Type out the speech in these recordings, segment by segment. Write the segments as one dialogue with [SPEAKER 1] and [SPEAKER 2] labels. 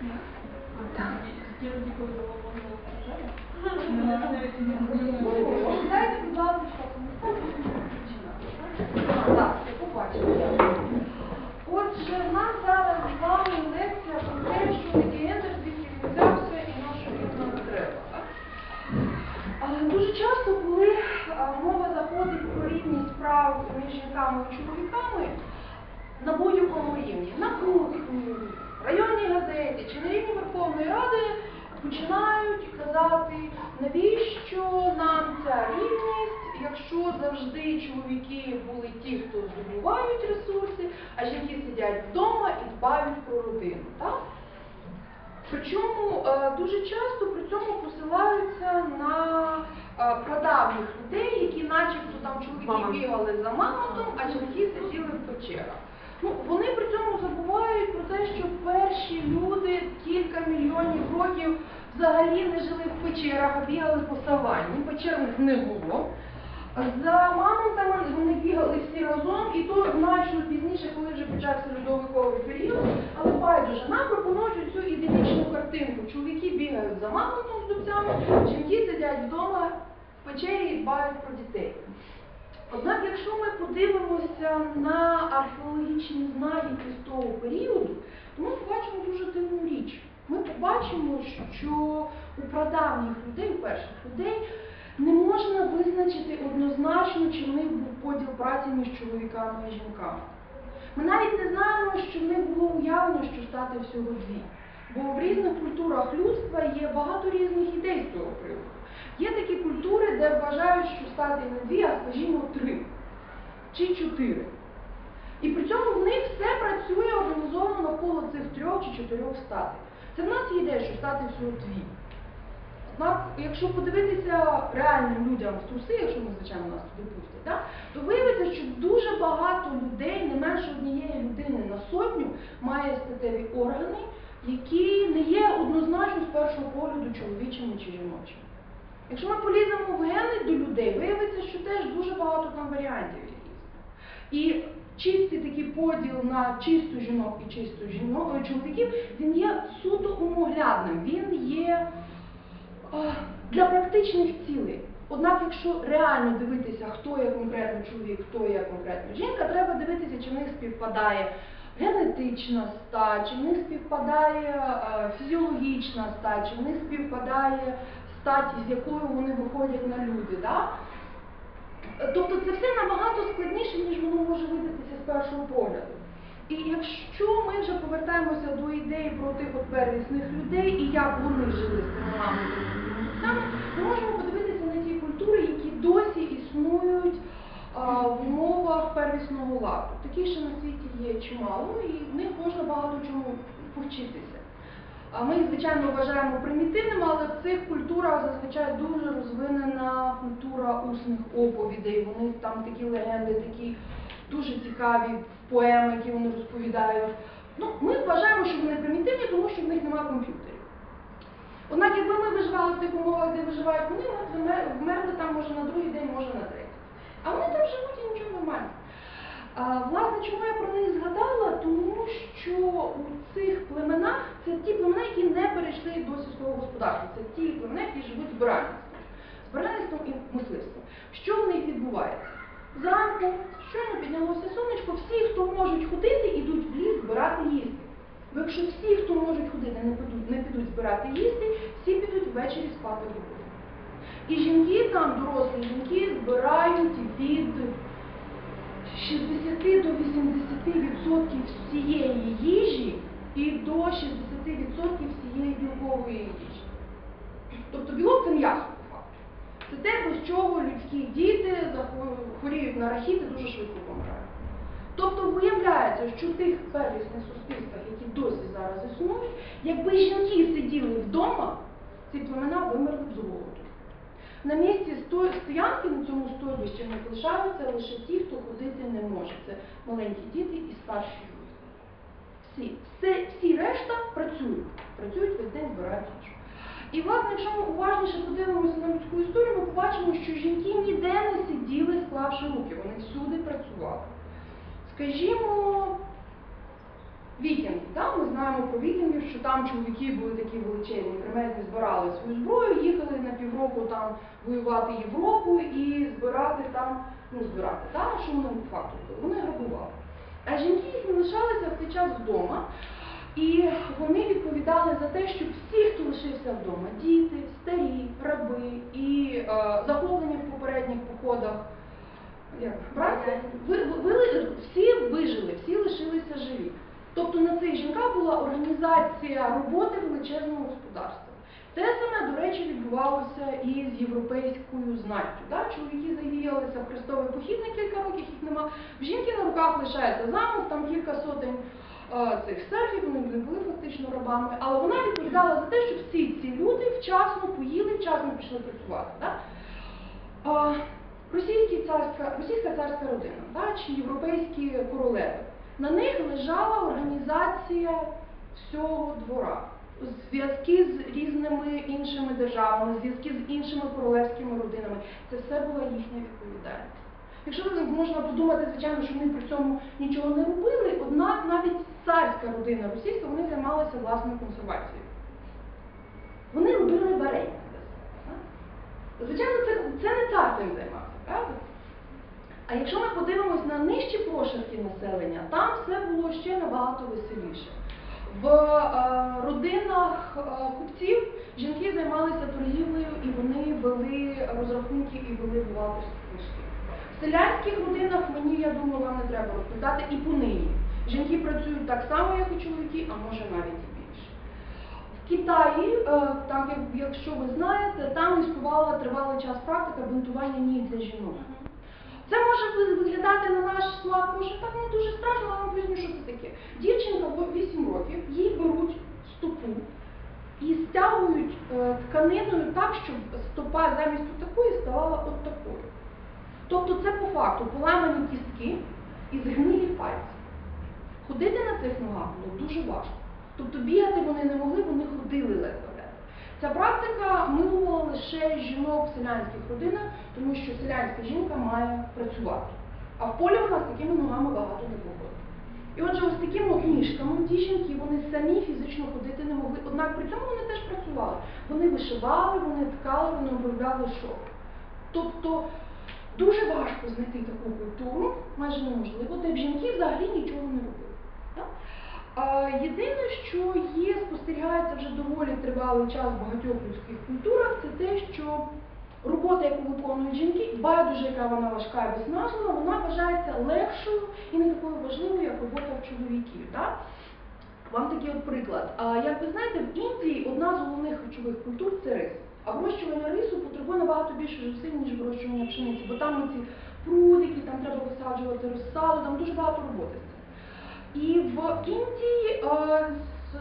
[SPEAKER 1] Так.
[SPEAKER 2] Так, побачимо. Отже, в нас зараз з вами лекція про те, що гендер, звідки взявся і на що він нам треба. Дуже часто, коли мова заходить про рівність прав між жінками і чоловіками, на будь-якому рівні, на кухні, районній газеті чи на рівні Верховної Ради починають казати, навіщо нам ця рівність, якщо завжди чоловіки були ті, хто здобувають ресурси, а жінки сидять вдома і дбають про родину. Так? Причому е, дуже часто при цьому посилаються на е, прадавніх людей, які начебто там чоловіки бігали за мамонтом, а жінки сиділи в печерах. Ну, вони при цьому забувають про те, що перші люди кілька мільйонів років взагалі не жили в печерах, а бігали по саванні. Печер них не було. За мамонтами вони бігали всі разом, і то значно пізніше, коли вже почався льодовиковий період. Але байдуже, нам пропонують цю ідеалічну картинку. Чоловіки бігають за мамонтом з дубцями, жінки сидять вдома в печері і дбають про дітей. Якщо ми подивимося на археологічні знахідки з того періоду, то ми побачимо дуже дивну річ. Ми побачимо, що у прадавніх людей, у перших людей, не можна визначити однозначно, чи в них був поділ праці між чоловіками і жінками. Ми навіть не знаємо, що в них було уявлено, що стати всього дві. Бо в різних культурах людства є багато різних ідей з цього приводу. Є такі культури, де вважають, що стати не дві, а скажімо, три чи чотири. І при цьому в них все працює організовано навколо цих трьох чи чотирьох статей. Це в нас є ідея, що стати всього дві. Однак, якщо подивитися реальним людям в труси, якщо ми, звичайно, нас туди пустять, да, то виявиться, що дуже багато людей, не менше однієї людини на сотню, має статеві органи, які не є однозначно з першого погляду чоловічими чи жіночими. Якщо ми поліземо в гени до людей, виявиться, що теж дуже багато там варіантів є. І чистий такий поділ на чисто жінок і чисто жінок, е, чоловіків, він є суто умоглядним, він є для практичних цілей. Однак, якщо реально дивитися, хто є конкретно чоловік, хто є конкретно жінка, треба дивитися, чи в них співпадає генетична стать, чи в них співпадає е, фізіологічна стать, чи в них співпадає стать, з якою вони виходять на люди. Да? Тобто це все набагато складніше, ніж воно може видатися з першого погляду. І якщо ми вже повертаємося до ідеї про тих от первісних людей і як вони жили з цими мамами, ми можемо подивитися на ті культури, які досі існують а, в умовах первісного ладу. Такі ще на світі є чимало, і в них можна багато чому Ми їх, звичайно, вважаємо примітивними, але в цих культурах зазвичай дуже розвинена культура усних оповідей. Вони там такі легенди, такі дуже цікаві поеми, які вони розповідають. Ну, ми вважаємо, що вони примітивні, тому що в них немає комп'ютерів. Однак, якби ми виживали в тих умовах, де виживають вони, ми вмерли там може на другий день, може на третій. А вони там живуть і нічого нормально. А, власне, чому я про них згадала? Тому що у цих племенах це ті племена, які не перейшли до сільського господарства. Це ті племена, які живуть збиральництвом. Збиральництвом і мисливством. Що в них відбувається? Зранку, щойно піднялося сонечко, всі, хто можуть ходити, йдуть в ліс збирати їсти. Бо якщо всі, хто можуть ходити, не підуть, не підуть збирати їсти, всі підуть ввечері спати додому. І жінки там, дорослі жінки, збирають від 60 до 80% всієї їжі і до 60% всієї білкової їжі. Тобто білок це м'ясо по факту. Це те, без чого людські діти хворіють на рахіт і дуже швидко помирають. Тобто виявляється, що в тих первісних суспільствах, які досі зараз існують, якби жінки сиділи вдома, ці племена вимерли б з голоду. На місці стоянки на цьому стойбищі не залишаються лише ті, хто ходити не може. Це маленькі діти і старші люди. Всі, все, всі решта працюють. Працюють весь день, збирають їжу. І власне, якщо ми уважніше подивимося на людську історію, ми побачимо, що жінки ніде не сиділи, склавши руки, вони всюди працювали. Скажімо, вікінги, да? ми знаємо про вікінгів, що там чоловіки були такі величезні, кремезні, збирали свою зброю, їхали на півроку там воювати Європу і збирати там, ну збирати, так, що вони факту? Вони грабували. А жінки їх лишалися в цей час вдома, і вони відповідали за те, щоб всі, хто лишився вдома, діти, старі, раби і е, захоплені в попередніх походах, як всі вижили, всі лишилися живі. Тобто на цих жінках була організація роботи величезного господарства. Те саме, до речі, відбувалося і з європейською знаттю. Да? Чоловіки завіялися в хрестовий похід на кілька років, їх нема. В жінки на руках лишається замок, там кілька сотень е, цих серфів, вони не були фактично рабами, але вона відповідала за те, щоб всі ці люди вчасно поїли, вчасно пішли працювати. Да? А, царська, російська царська родина да, чи європейські королеви. На них лежала організація всього двора. Зв'язки з різними іншими державами, зв'язки з іншими королевськими родинами. Це все була їхня відповідальність. Якщо можна подумати, звичайно, що вони при цьому нічого не робили, однак навіть царська родина російська вони займалися власною консервацією. Вони робили варення. Звичайно, це, це не цар цим займався, правда? А якщо ми подивимось на нижчі прошарки населення, там все було ще набагато веселіше. В родинах е, купців жінки займалися торгівлею і вони вели розрахунки і вели бухгалтерські книжки. В селянських родинах мені, я думаю, вам не треба розповідати і понині. Жінки працюють так само, як і чоловіки, а може навіть і більше. В Китаї, е, як якщо ви знаєте, там існувала тривалий час практика бинтування ніг для жінок. Це може виглядати на наш смак, може так не дуже страшно, але вам поясню, що це таке. Дівчинка в 8 років, їй беруть стопу і стягують е, тканиною так, щоб стопа замість такої ставала от такою. Тобто це по факту поламані кістки і згнилі пальці. Ходити на цих ногах було дуже важко. Тобто бігати вони не могли, вони ходили ледве. Ця практика милувала лише жінок в селянських родинах, тому що селянська жінка має працювати. А в полі вона з такими ногами багато не походить. І отже, ось такими от ніжками ті жінки вони самі фізично ходити не могли. Однак при цьому вони теж працювали. Вони вишивали, вони ткали, вони обробляли шов. Тобто дуже важко знайти таку культуру, майже неможливо, де б жінки взагалі нічого не робили. Так? А, єдине, що є, спостерігається вже доволі тривалий час в багатьох людських культурах, це те, що робота, яку виконують жінки, байдуже, яка вона важка і виснажлива, вона вважається легшою і не такою важливою, як робота в чоловіків. Так? Вам такий от приклад. А як ви знаєте, в Індії одна з головних харчових культур це рис. А вирощування рису потребує набагато більше зусиль, ніж вирощування пшениці, бо там ці прудики, там треба висаджувати розсаду, там дуже багато роботи. І в Індії,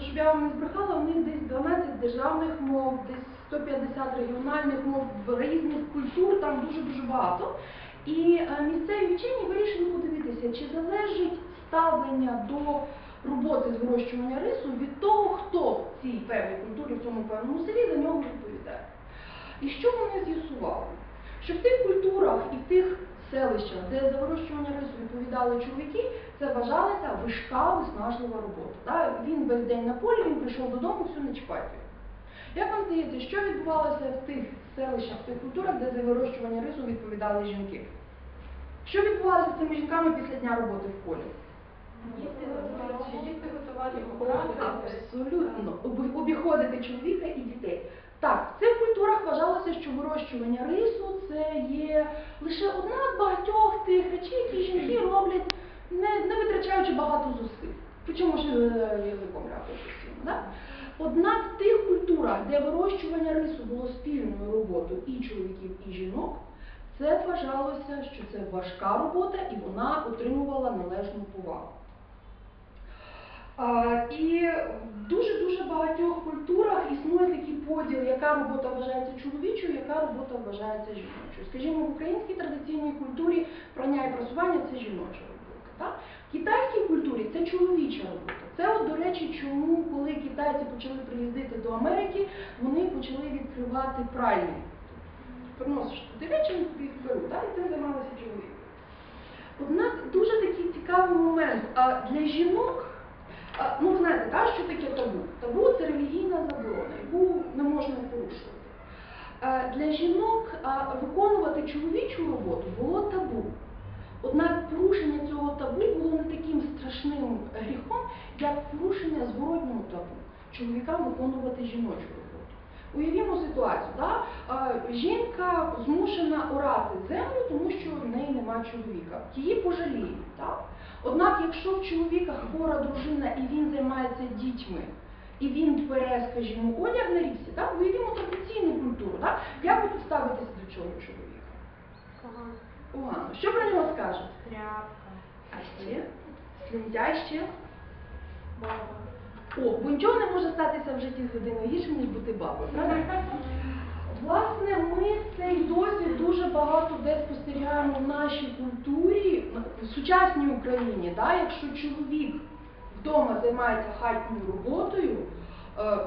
[SPEAKER 2] щоб я вам не збрехала, у них десь 12 державних мов, десь 150 регіональних мов, різних культур, там дуже-дуже багато. І е, місцеві вчені вирішили подивитися, чи залежить ставлення до роботи з вирощування рису від того, хто в цій певній культурі, в цьому певному селі за нього відповідає. І що вони з'ясували? Що в тих культурах і в тих селищах, де за вирощування рису відповідали чоловіки, це вважалася важка, виснажлива робота. Він весь день на полі, він прийшов додому, все не чіпайте. Як вам здається, що відбувалося в тих селищах, в тих культурах, де за вирощування рису відповідали жінки? Що відбувалося з цими жінками після дня роботи в полі?
[SPEAKER 1] Їсти готувати, їсти готувати,
[SPEAKER 2] Абсолютно. Обіходити чоловіка і дітей. Так, в цих культурах вважалося, що вирощування рису це є лише одна з багатьох тих речей, які жінки роблять, не, не витрачаючи багато зусиль. Причому ж е, язиком рядом постійно. Да? Однак в тих культурах, де вирощування рису було спільною роботою і чоловіків, і жінок, це вважалося, що це важка робота і вона отримувала належну повагу. І в дуже-дуже багатьох культурах існує такий поділ, яка робота вважається чоловічою, яка робота вважається жіночою. Скажімо, в українській традиційній культурі прання і прасування це жіноча робота. Так? В китайській культурі це чоловіча робота. Це, от, до речі, чому, коли китайці почали приїздити до Америки, вони почали відкривати пральні. Приносиш туди речі, їх беруть, так? і цим займалися чоловіки. Однак дуже такий цікавий момент. А для жінок, а, ну ви знаєте, так, що таке табу? Табу це релігійна заборона, яку не можна порушувати. Е, Для жінок е, виконувати чоловічу роботу було табу. Однак порушення цього табу було не таким страшним порушення зворотнього табу чоловікам виконувати жіночу роботу. Уявімо ситуацію, да? Жінка змушена орати землю, тому що в неї немає чоловіка. Її пожаліють. Так? Однак, якщо в чоловіка хвора дружина і він займається дітьми, і він бере, скажімо, одяг на річці, так? уявімо традиційну культуру, так? як ви тут ставитеся до цього чоловіка? Погано. Що про нього скажуть?
[SPEAKER 1] Тряпка.
[SPEAKER 2] А ще? Слюнтяй ще? О, бо нічого не може статися в житті з людиною гірше, ніж бути бабою, правда? Власне, ми цей досвід дуже багато де спостерігаємо в нашій культурі, в сучасній Україні. Да? Якщо чоловік вдома займається хатньою роботою, е,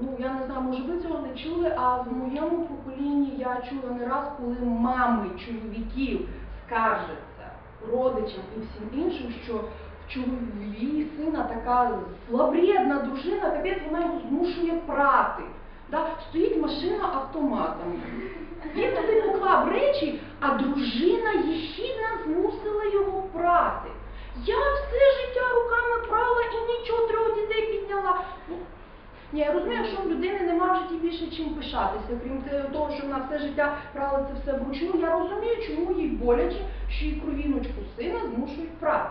[SPEAKER 2] ну я не знаю, може ви цього не чули, а в моєму поколінні я чула не раз, коли мами чоловіків скаржаться родичам і всім іншим, що в чоловії сина така зловредна дружина, капець вона його змушує прати. Да? Стоїть машина автоматом. Він туди поклав речі, а дружина єхідна змусила його прати. Я все життя руками прала і нічого трьох дітей підняла. Ну, ні, я розумію, що в людини немає в житті більше чим пишатися, крім того, що вона все життя прала це все вручну. Я розумію, чому їй боляче, що її кровіночку сина змушують прати.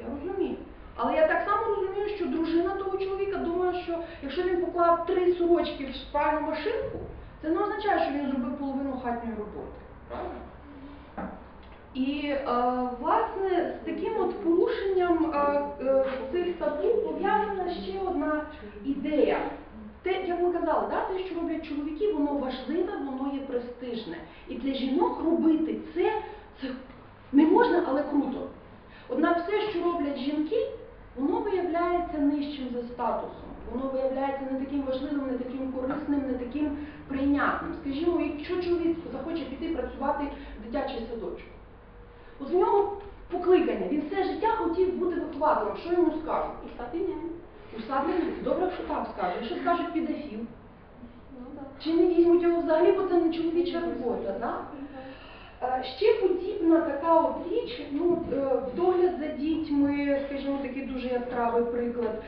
[SPEAKER 2] Я розумію. Але я так само розумію, що дружина того чоловіка думає, що якщо він поклав три сорочки в спальну машинку, це не означає, що він зробив половину хатньої роботи. І е, власне з таким от порушенням е, е, цих табу пов'язана ще одна ідея. Те, як ми казали, да, те, що роблять чоловіки, воно важливе, воно є престижне. І для жінок робити це, це не можна, але круто. Однак все, що роблять жінки, воно виявляється нижчим за статусом. Воно виявляється не таким важливим, не таким корисним, не таким прийнятним. Скажімо, якщо чоловік захоче піти працювати в дитячий садочок, от в нього покликання, він все життя хотів бути вихователем. Що йому скажуть?
[SPEAKER 1] І стати нянь.
[SPEAKER 2] Усадний добре, якщо так скажуть. Якщо скажуть підефіл,
[SPEAKER 1] Ну
[SPEAKER 2] чи не візьмуть його взагалі, бо це не чоловіча робота. Да? Е, Ще подібна така от річ, ну, е, догляд за дітьми, скажімо, такий дуже яскравий приклад.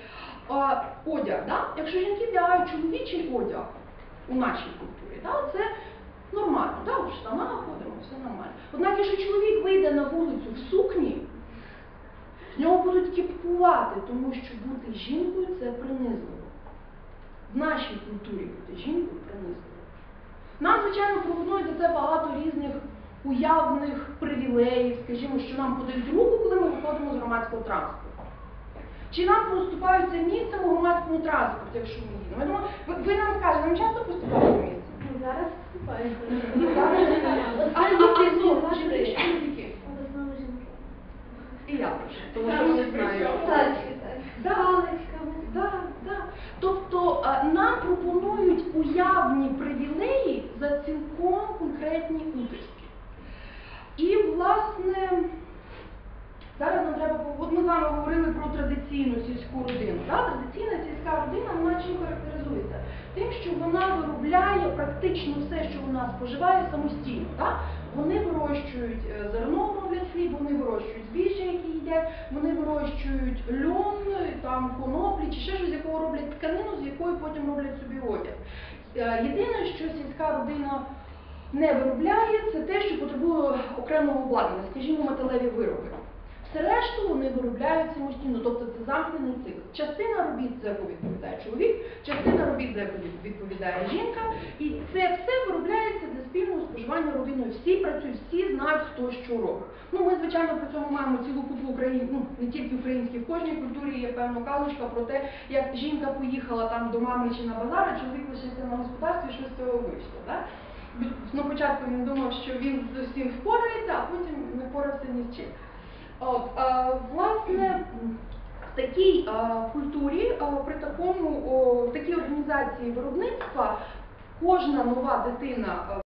[SPEAKER 2] Е, Одяг, да? якщо жінки вдягають чоловічий одяг у нашій культурі, да? це нормально, да? в штанах ходимо, все нормально. Однак, якщо чоловік вийде на вулицю в сукні, з нього будуть кіпкувати, тому що бути жінкою це принизливо. В нашій культурі бути жінкою принизливо. Нам, звичайно, пропонують за це багато різних уявних привілеїв, скажімо, що нам подають руку, коли ми виходимо з громадського транспорту. Чи нам поступаються місцем у громадському транспорті, якщо ми їдемо? Я думаю, ви, ви нам скажете, нам часто поступають місце?
[SPEAKER 1] Ну, Зараз вступаю.
[SPEAKER 2] А а ти ну, жінки, чоловіки?
[SPEAKER 1] В основному жінки.
[SPEAKER 2] І я теж. Тому що не знаю.
[SPEAKER 1] прийшов.
[SPEAKER 2] Так.
[SPEAKER 1] Так.
[SPEAKER 2] Да.
[SPEAKER 1] Паличками.
[SPEAKER 2] Да, да. Тобто а, нам пропонують уявні привілеї за цілком конкретні утиски. І, власне, зараз нам треба пов- от ми з вами говорили про традиційну сільську родину. Да? Традиційна сільська родина вона чим характеризується? Тим, що вона виробляє практично все, що вона споживає самостійно. Да? Вони вирощують е, зерно, роблять хліб, вони вирощують збіжжя, які їдять, вони вирощують льон, е, там коноплі чи ще щось, з якого роблять тканину, з якої потім роблять собі одяг. Е, Єдине, що сільська родина не виробляє, це те, що потребує окремого обладнання, скажімо, металеві вироби. Решту вони виробляють самостійно, тобто це замкнений цикл. Частина робіт, за яку відповідає чоловік, частина робіт, за яку відповідає жінка, і це все виробляється для спільного споживання родиною. Всі працюють, всі знають, хто що робить. Ну, ми, звичайно, при цьому маємо цілу купу україн, ну не тільки українські, в кожній культурі є певна казочка про те, як жінка поїхала там до мами чи на базар, а чоловік лишився на господарстві, і що з цього вийшло. Так? На він думав, що він з усім впорається, а потім не впорався ні з чим. От, а, власне, в такій а, культурі, а, при такому, о, такій організації виробництва кожна нова дитина